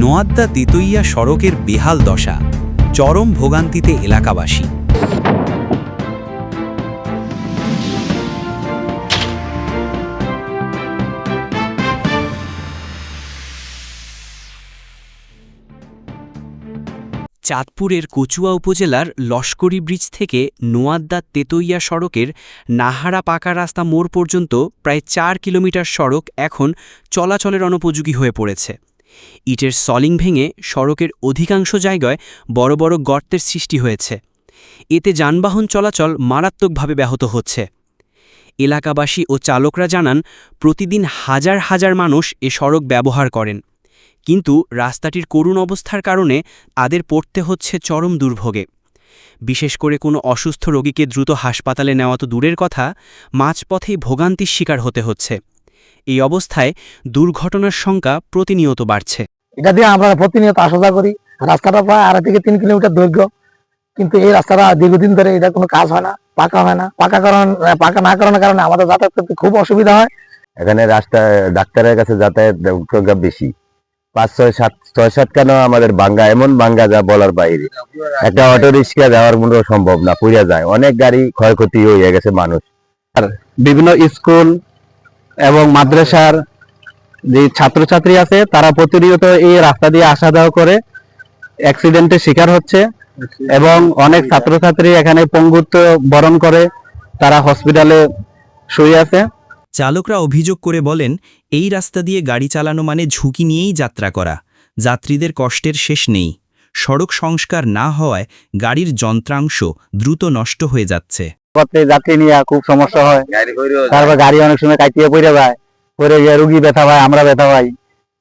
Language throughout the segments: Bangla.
নোয়াদ্দা তেতইয়া সড়কের বেহাল দশা, চরম ভোগান্তিতে এলাকাবাসী। চাঁদপুরের কচুয়া উপজেলার লস্করি ব্রিজ থেকে নোয়াদ্দা তেতইয়া সড়কের নাহারা পাকা রাস্তা মোড় পর্যন্ত প্রায় চার কিলোমিটার সড়ক এখন চলাচলের অনুপযোগী হয়ে পড়েছে। ইটের সলিং ভেঙে সড়কের অধিকাংশ জায়গায় বড় বড় গর্তের সৃষ্টি হয়েছে। এতে যানবাহন চলাচল মারাত্মকভাবে ব্যাহত হচ্ছে। এলাকাবাসী ও চালকরা জানান, প্রতিদিন হাজার হাজার মানুষ এ সড়ক ব্যবহার করেন। কিন্তু রাস্তাটির করুণ অবস্থার কারণে তাদের পড়তে হচ্ছে চরম দুর্ভোগে। বিশেষ করে কোনো অসুস্থ রোগীকে দ্রুত হাসপাতালে নেওয়া তো দূরের কথা, মাঝপথেই ভোগান্তির শিকার হতে হচ্ছে। এই অবস্থায় দুর্ঘটনার সংখ্যা প্রতিনিয়ত বাড়ছে। এটা দিয়ে আমরা প্রতিনিয়ত আসা করি রাস্তাটা প্রায় আড়াই থেকে তিন কিলোমিটার দৈর্ঘ্য। কিন্তু এই রাস্তাটা দীর্ঘদিন ধরে এটা কোনো কাজ হয় না পাকা হয় না। পাকা কারণ পাকা না করানোর কারণে আমাদের যাতায়াত করতে খুব অসুবিধা হয়। এখানে রাস্তা ডাক্তারের কাছে যাতায়াত সংখ্যা বেশি। পাঁচ ছয় সাত ছয় সাত কেন আমাদের বাঙ্গা এমন বাঙ্গা যা বলার বাইরে। একটা অটো রিক্সা যাওয়ার মনে সম্ভব না পুড়িয়া যায়। অনেক গাড়ি ক্ষয়ক্ষতি হয়ে গেছে মানুষ। আর বিভিন্ন স্কুল এবং মাদ্রাসার যে ছাত্রছাত্রী আছে, তারা প্রতিনিয়ত এই রাস্তা দিয়ে আসা যাওয়া করে। অ্যাক্সিডেন্টের শিকার হচ্ছে এবং অনেক ছাত্রছাত্রী এখানে পঙ্গুত্ব বরণ করে, তারা হসপিটালে শুয়ে আছে। চালকরা অভিযোগ করে বলেন, এই রাস্তা দিয়ে গাড়ি চালানো মানে ঝুঁকি নিয়েই যাত্রা করা। যাত্রীদের কষ্টের শেষ নেই। সড়ক সংস্কার না হওয়ায় গাড়ির যন্ত্রাংশ দ্রুত নষ্ট হয়ে যাচ্ছে। পথে যাত্রী নিয়ে খুব সমস্যা হয়। তারপর গাড়ি অনেক সময় কাটিয়ে পড়ে যায়। পরে গিয়ে রুগী ব্যথা পায় আমরা ব্যথা পাই।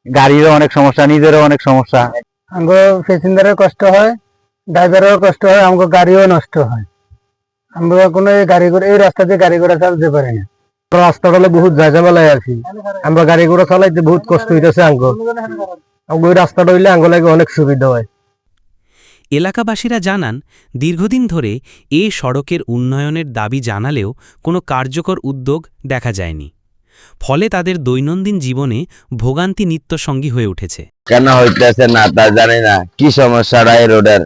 গাড়িরও অনেক সমস্যা নিজেরও অনেক সমস্যা। আমাকে প্যাসেঞ্জারের কষ্ট হয় ড্রাইভারেরও কষ্ট হয় আমাকে গাড়িও নষ্ট হয়। আমরা কোনো এই গাড়ি করে এই রাস্তা দিয়ে গাড়ি ঘোড়া চালাতে পারি না। রাস্তাটা হলে বহুত ঝাঁঝামেলায় আছি আমরা গাড়ি ঘোড়া চালাইতে বহুত কষ্ট হইতেছে আঙ্গ ওই রাস্তাটা হইলে আঙ্গ লাগে অনেক সুবিধা হয়। এলাকাবাসীরা জানান দীর্ঘদিন ধরে এ সড়কের উন্নয়নের দাবি জানালেও কোনো কার্যকর উদ্যোগ দেখা যায়নি। ফলে তাদের দৈনন্দিন জীবনে ভোগান্তি নিত্যসঙ্গী হয়ে উঠেছে। কেন হইতেছে না তা জানি না। কি সমস্যাটা এই রোডের?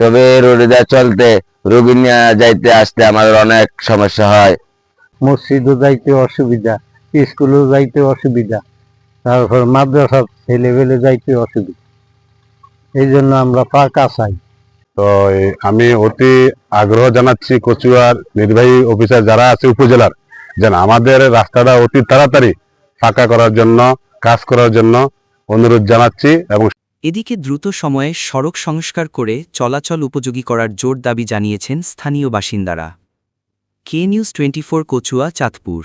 তবে এই রোডে যা চলতে রোগী নিয়ে যাইতে আসতে আমাদের অনেক সমস্যা হয়। মসজিদও যাইতে অসুবিধা স্কুলও যাইতে অসুবিধা তারপর মাদ্রাসা ছেলেবেলে যাইতে অসুবিধা। এই জন্য আমরা পাকা চাই। তো আমি অতি আগ্রহ জানাচ্ছি কচুয়ার নির্বাহী অফিসার যারা আছে উপজেলার, যেন আমাদের রাস্তাটা অতি তাড়াতাড়ি ফাঁকা করার জন্য, কাজ করার জন্য অনুরোধ জানাচ্ছি এবং এদিকে দ্রুত সময়ে সড়ক সংস্কার করে চলাচল উপযোগী করার জোর দাবি জানিয়েছেন স্থানীয় বাসিন্দারা। K news twenty Kachua, Chandpur.